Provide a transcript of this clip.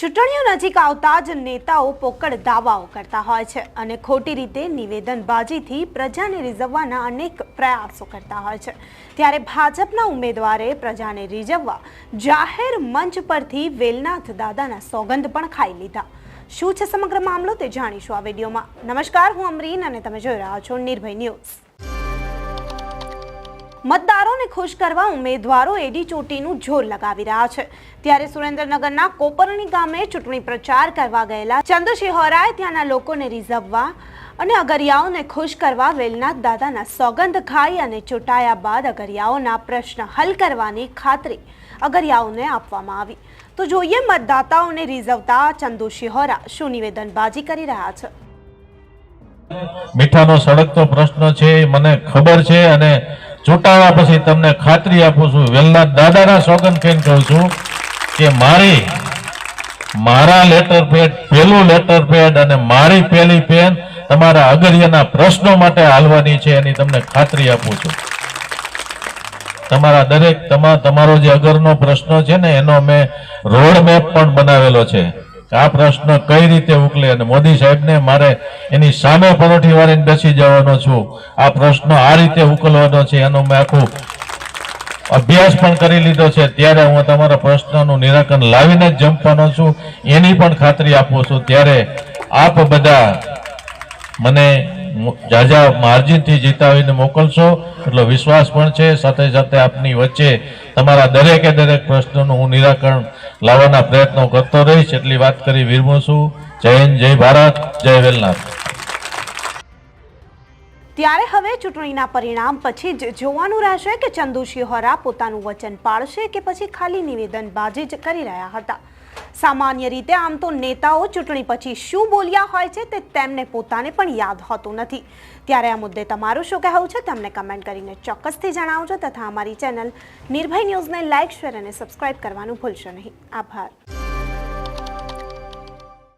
ચૂંટણીઓ નજીક આવતા જ નેતાઓ પોકળ દાવાઓ કરતા હોય છે અને ખોટી રીતે નિવેદનબાજીથી પ્રજાને રીઝવવાના અનેક પ્રયાસો કરતા હોય છે. ત્યારે ભાજપના ઉમેદવારે પ્રજાને રીઝવવા જાહેર મંચ પરથી વેલનાથ દાદાના સોગંદ પણ ખાઈ લીધા. શું છે સમગ્ર મામલો તે જાણીશું આ વિડીયોમાં. નમસ્કાર, હું અમરીન અને તમે જોઈ રહ્યા છો નિર્ભય ન્યૂઝ. મતદારોને ખુશ કરવા ઉમેદવારો એડી ચોટીનું જોર લગાવી રહ્યા છે. ત્યારે સુરેન્દ્રનગરના કોપરણી ગામે ચૂંટણી પ્રચાર કરવા ગયેલા ચંદુશી હોરાએ ત્યાંના લોકોને રીઝવવા અને અગરિયાઓને ખુશ કરવા વેલનાથ દાદાના સોગંદ ખાઈ અને ચૂંટાયા બાદ અગરિયાઓના પ્રશ્ન હલ કરવાની ખાતરી અગરિયાઓને આપવામાં આવી. તો જોઈએ મતદાતાઓને રીઝવતા ચંદુ હોરા શું નિવેદનબાજી કરી રહ્યા છે. મીઠાનો સડકતો પ્રશ્ન છે, મને ખબર છે અને ચૂંટાવા પછી તમને ખાતરી આપું છું વહેલા દાદાના સોગન કહીને કહું છું કે મારી, મારા લેટર પેડ પેલું લેટર પેડ અને મારી પેલી પેન તમારા અગરિયાના પ્રશ્નો માટે હાલવાની છે એની તમને ખાતરી આપું છું. તમારા દરેક, તમા, તમારો જે અગરનો પ્રશ્ન છે ને, એનો મેં રોડ મેપ પણ બનાવેલો છે. આ પ્રશ્ન કઈ રીતે ઉકલે? અને મોદી સાહેબને મારે એની સામે પરોઠી વાળીને બેસી જવાનો છું. આ પ્રશ્ન આ રીતે ઉકલવાનો છે, એનો મેં આખું અભ્યાસ પણ કરી લીધો છે. ત્યારે હું તમારા પ્રશ્નનું નિરાકરણ લાવીને જ જંપવાનો છું. એની પણ ખાતરી આપું છું. ત્યારે આપ બધા મને જાજા માર્જિનથી જીતાવીને મોકલશો. એટલો વિશ્વાસ પણ છે. સાથે સાથે આપની વચ્ચે તમારા દરેકે દરેક પ્રશ્નનું હું નિરાકરણ લાવવાના પ્રયત્નો કરતો રહીશ એટલી વાત કરી વિરમું છું. જય જય ભારત, જય વેલનાથ. ત્યારે હવે ચૂંટણીના પરિણામ પછી જ જોવાનું રહેશે કે ચંદુ હોરા પોતાનું વચન પાળશે કે પછી ખાલી નિવેદનબાજી જ કરી રહ્યા હતા. સામાન્ય રીતે આમ તો નેતાઓ ચૂંટણી પછી શું બોલ્યા હોય છે તે તેમને પોતાને પણ યાદ હોતું નથી. ત્યારે આ મુદ્દે તમારું શું કહેવું છે તમને કમેન્ટ કરીને ચોક્કસથી જણાવજો તથા અમારી ચેનલ નિર્ભય ન્યૂઝને લાઇક, શેર અને સબસ્ક્રાઇબ કરવાનું ભૂલશો નહીં. આભાર.